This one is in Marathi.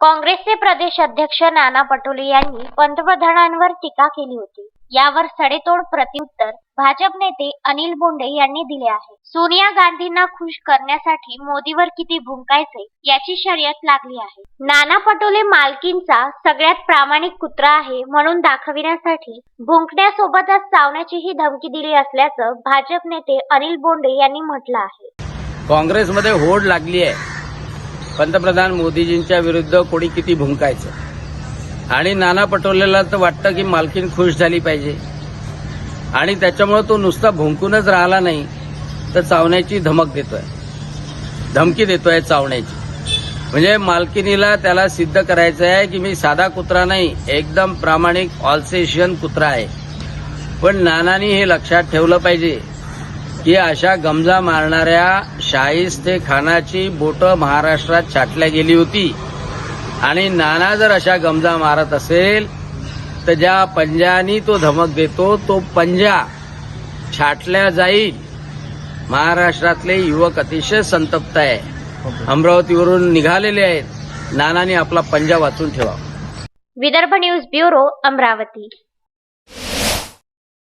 काँग्रेसचे प्रदेश अध्यक्ष नाना पटोले यांनी पंतप्रधानांवर टीका केली होती. यावर सडेतोड प्रत्युत्तर भाजप नेते अनिल बोंडे यांनी दिले आहे. सोनिया गांधींना खुश करण्यासाठी मोदीवर किती भुंकायचे याची शर्यत लागली आहे. नाना पटोले मालकींचा सगळ्यात प्रामाणिक कुत्रा आहे म्हणून दाखविण्यासाठी भुंकण्यासोबतच चावण्याचीही धमकी दिली असल्याचं भाजप नेते अनिल बोंडे यांनी म्हटलं आहे. काँग्रेसमध्ये होड लागली आहे. पंतप्रधान मोदीजींच्या विरुद्ध कोणी किती भुंकायचं? आणि नाना पटोलेला तर वाटतं की मालकीन खुश झाली पाहिजे. आणि त्याच्यामुळे तो नुसता भुंकूनच राहिला नाही तर चावण्याची धमक देतोय. धमकी देतोय चावण्याची. म्हणजे मालकिनीला त्याला सिद्ध करायचं आहे की मी साधा कुत्रा नाही एकदम प्रामाणिक ऑल्सेशियन कुत्रा आहे. पण नानानी हे लक्षात ठेवलं पाहिजे की अशा गमजा मारणाऱ्या शाहिस्ते खानाची बोटं महाराष्ट्रात छाटल्या गेली होती. आणि नाना जर अशा गमजा मारत असेल तर ज्या पंजानी तो धमक देतो तो पंजा छाटल्या जाईल. महाराष्ट्रातले युवक अतिशय संतप्त आहे. अमरावतीवरून निघालेले आहेत. नानाने आपला पंजा वाचून ठेवा. Vidarbha news bureau Amravati.